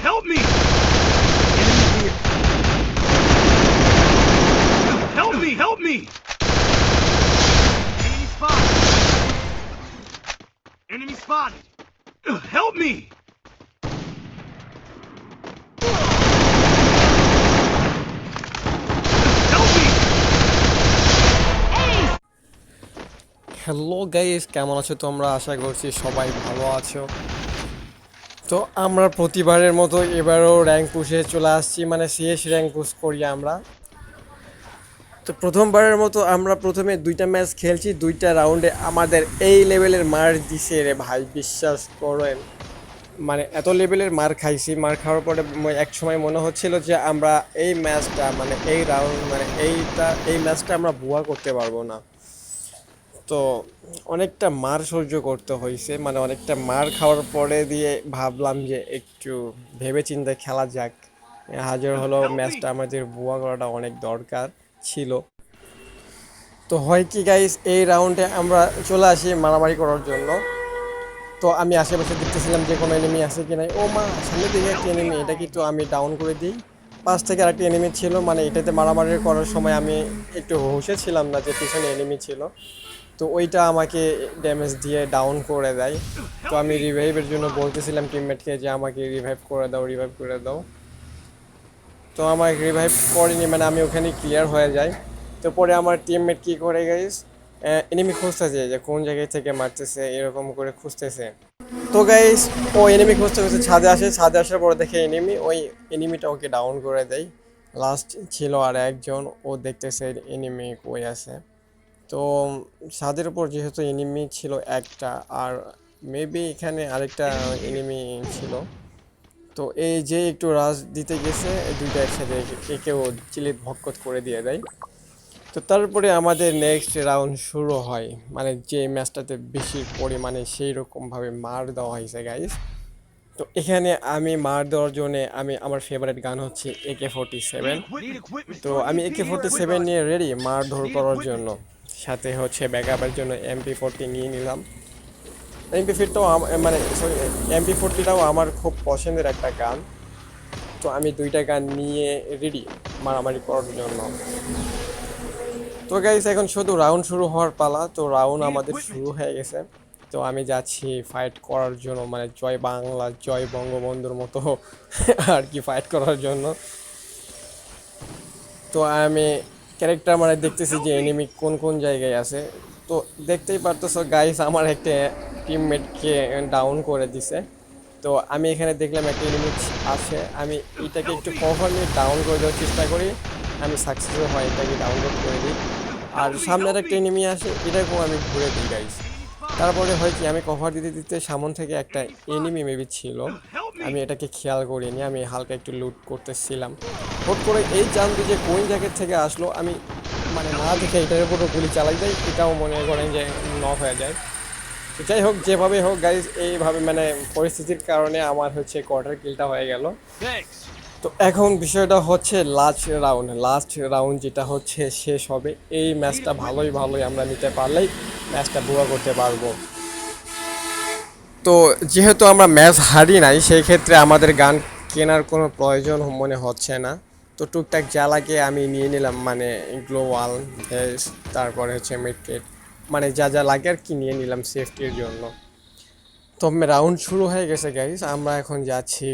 Help me! Enemy here. Help me! Help me! Enemy spotted! Enemy spotted! Help me! Help me! Hello guys কেমন আছো তোমরা আশা করছি সবাই ভালো আছো তো আমরা প্রতিবারের মতো এবারও র্যাঙ্ক পুষে চলে আসছি মানে সিএস র্যাঙ্ক পুশ করি আমরা। তো প্রথমবারের মতো আমরা প্রথমে দুইটা ম্যাচ খেলছি, দুইটা রাউন্ডে আমাদের এই লেভেলের মার দিছে রে ভাই, বিশ্বাস করেন। মানে এত লেভেলের মার খাইছি, মার খাওয়ার পরে এক সময় মনে হচ্ছিল যে আমরা এই ম্যাচটা মানে এই রাউন্ড মানে এইটা, এই ম্যাচটা আমরা বুয়া করতে পারব না। তো অনেকটা মার সহ্য করতে হয়েছে মানে অনেকটা মার খাওয়ার পরে দিয়ে ভাবলাম যে একটু ভেবে চিন্তে খেলা যাক। হাজার হলো ম্যাচটা আমাদের বুয়া করাটা অনেক দরকার ছিল। তো হয় কি গাইস এই রাউন্ডে আমরা চলে আসি মারামারি করার জন্য। তো আমি আশেপাশে দেখতেছিলাম যে কোনো এনিমি আছে কি নাই। ও মা সামনে দিকে একটা এনিমি এটা কিন্তু আমি ডাউন করে দিই। পাশ থেকে আরেকটি এনিমি ছিল মানে এটাতে মারামারি করার সময় আমি একটু হুঁশে ছিলাম না যে পিছনে এনিমি ছিল। তো ওইটা আমাকে ড্যামেজ দিয়ে ডাউন করে দেয়। তো আমি রিভাইভের জন্য বলতেছিলাম টিমমেটকে যে আমাকে রিভাইভ করে দাও রিভাইভ করে দাও। তো আমাকে রিভাইভ করেনি মানে আমি ওখানে ক্লিয়ার হয়ে যাই। তো পরে আমার টিমমেট কী করে গাইস এনিমি খুঁজতেছে যে কোন জায়গায় থেকে মারতেছে, এরকম করে খুঁজতেছে। তো গাইস ও এনিমি খুঁজতে খুঁজতে ছাদে আসে, ছাদে আসার পর দেখে এনিমি ওই এনিমিটা ওকে ডাউন করে দেয়। লাস্ট ছিল আর একজন ও দেখতেছে এনিমি কই আছে। তো ছাদের উপর যেহেতু এনিমি ছিল একটা আর মেবি এখানে আরেকটা এনিমি ছিল। তো এই যে একটু রাজ দিতে গেছে দুইটা একসাথে একে- একেও চিলিত ভক্কত করে দিয়ে দেয়। তো তারপরে আমাদের নেক্সট রাউন্ড শুরু হয়। মানে যে ম্যাচটাতে বেশি পরিমাণে সেই রকমভাবে মার দেওয়া হয়েছে গাইজ তো এখানে আমি মার দেওয়ার জন্য আমি আমার ফেভারিট গান হচ্ছে একে ফোর্টি সেভেন তো আমি একে ফোর্টি সেভেন নিয়ে রেডি মারধর করার জন্য। সাথে হচ্ছে ব্যাকআপের জন্য এমপি ফোরটি নিয়ে নিলাম। এমপি ফিটটাও মানে সরি এমপি ফোরটিটাও আমার খুব পছন্দের একটা গান। তো আমি দুইটা গান নিয়ে রেডি মারামারি করার জন্য। তো গাইস এখন শুধু রাউন্ড শুরু হওয়ার পালা। তো রাউন্ড আমাদের শুরু হয়ে গেছে। তো আমি যাচ্ছি ফাইট করার জন্য মানে জয় বাংলা, জয় বঙ্গবন্ধুর মতো আর কি ফাইট করার জন্য। তো আমি ক্যারেক্টার মানে দেখতেছি যে এনিমি কোন কোন জায়গায় আছে। তো দেখতেই পারতেছো গাইস আমার একটা টিমমেটকে ডাউন করে দিছে। তো আমি এখানে দেখলাম একটা এনিমি আছে। আমি এটাকে একটু কভার নিয়ে ডাউন করে দেওয়ার চেষ্টা করি। আমি সাকসেসও হয়, এটাকে ডাউনলোড করে দিই। আর সামনের একটা এনিমি আসে এটাকেও আমি ঘুরে দিই গাইস তারপরে হয় কি, আমি কভার দিতে দিতে সামন থেকে একটা এনিমি মেবি ছিল। আমি এটাকে খেয়াল করিনি আমি হালকা একটু লুট করতেছিলাম। হুট করে এই জানতে যে কোন জায়গা থেকে আসলো আমি মানে না দেখে এটার উপরও গুলি চালাই যাই এটাও মনে করেন যে নক হয়ে যায়। যাই হোক যেভাবে হোক গাইজ এইভাবে মানে পরিস্থিতির কারণে আমার হচ্ছে কোয়ার্টার কিলটা হয়ে গেল। তো এখন বিষয়টা হচ্ছে লাস্ট রাউন্ড লাস্ট রাউন্ড যেটা হচ্ছে শেষ হবে। এই ম্যাচটা ভালোই ভালোই আমরা নিতে পারলেই ম্যাচটা বুয়া করতে পারব। তো যেহেতু আমরা ম্যাচ হারি নাই সেই ক্ষেত্রে আমাদের গান কেনার কোনো প্রয়োজন মনে হচ্ছে না। তো টুকটাক যা লাগে আমি নিয়ে নিলাম মানে গ্লোবাল ভেস, তারপরে হচ্ছে মিডকেট মানে যা যা লাগে আর কি নিয়ে নিলাম সেফটির জন্য। তো রাউন্ড শুরু হয়ে গেছে গাইস আমরা এখন যাচ্ছি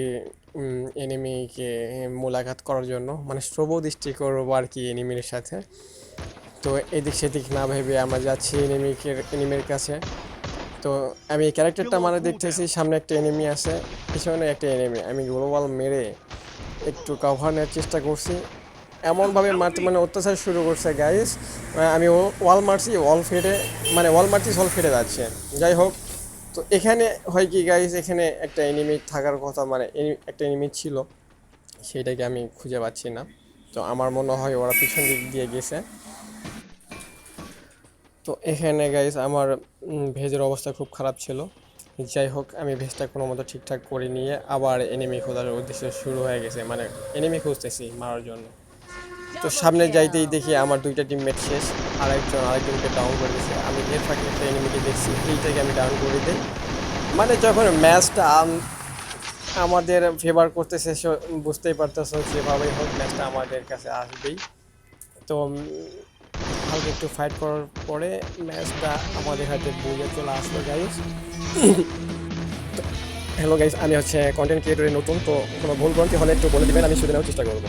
এনিমিকে মোলাকাত করার জন্য মানে শ্রব দৃষ্টি করব আর কি এনিমির সাথে। তো এদিক সেদিক না ভেবে আমরা যাচ্ছি এনিমিকে এনিমির কাছে। তো আমি এই ক্যারেক্টারটা মানে দেখতেছি, সামনে একটা এনিমি আছে, পিছনে একটা এনিমি আমি গ্লোবাল মেরে একটু কভার নেওয়ার চেষ্টা করছি। এমনভাবে মারতে মানে অত্যাচার শুরু করছে গাইস আমি ওয়াল মারছি ওয়াল ফেটে মানে ওয়াল মারছি ওয়াল ফেটে যাচ্ছে। যাই হোক, তো এখানে হয় কি গাইস এখানে একটা এনিমি থাকার কথা মানে একটা এনিমি ছিল। সেটাকে আমি খুঁজে পাচ্ছি না। তো আমার মনে হয় ওরা পিছন দিক দিয়ে গেছে। তো এখানে গাইস আমার ভেজের অবস্থা খুব খারাপ ছিল। যাই হোক, আমি ভেজটা কোনো মতো ঠিকঠাক করে নিয়ে আবার এনিমি খোঁজার উদ্দেশ্য শুরু হয়ে গেছে। মানে এনিমি খুঁজতেছি মারার জন্য। তো সামনে যাইতেই দেখি আমার দুইটা টিমমেট শেষ, আরেকজন আরেকজনকে ডাউন করে দিয়েছে আমি এর ফাঁকে একটা এনিমিকে দেখছি, এইটাকে আমি ডাউন করে দিই। মানে যখন ম্যাচটা আমাদের ফেভার করতেছে বুঝতেই পারতেছো, যেভাবেই হোক ম্যাচটা আমাদের কাছে আসবেই। তো হালকা একটু ফাইট করার পরে ম্যাচটা আমাদের হাতে বুঝে চলে আসলো গাইজ হ্যালো গাইজ আমি হচ্ছে কন্টেন্ট ক্রিয়েটরে নতুন, তো কোনো ভুল ভ্রান্তি হলে একটু বলে দেবেন, আমি শুধু নেওয়ার চেষ্টা করব।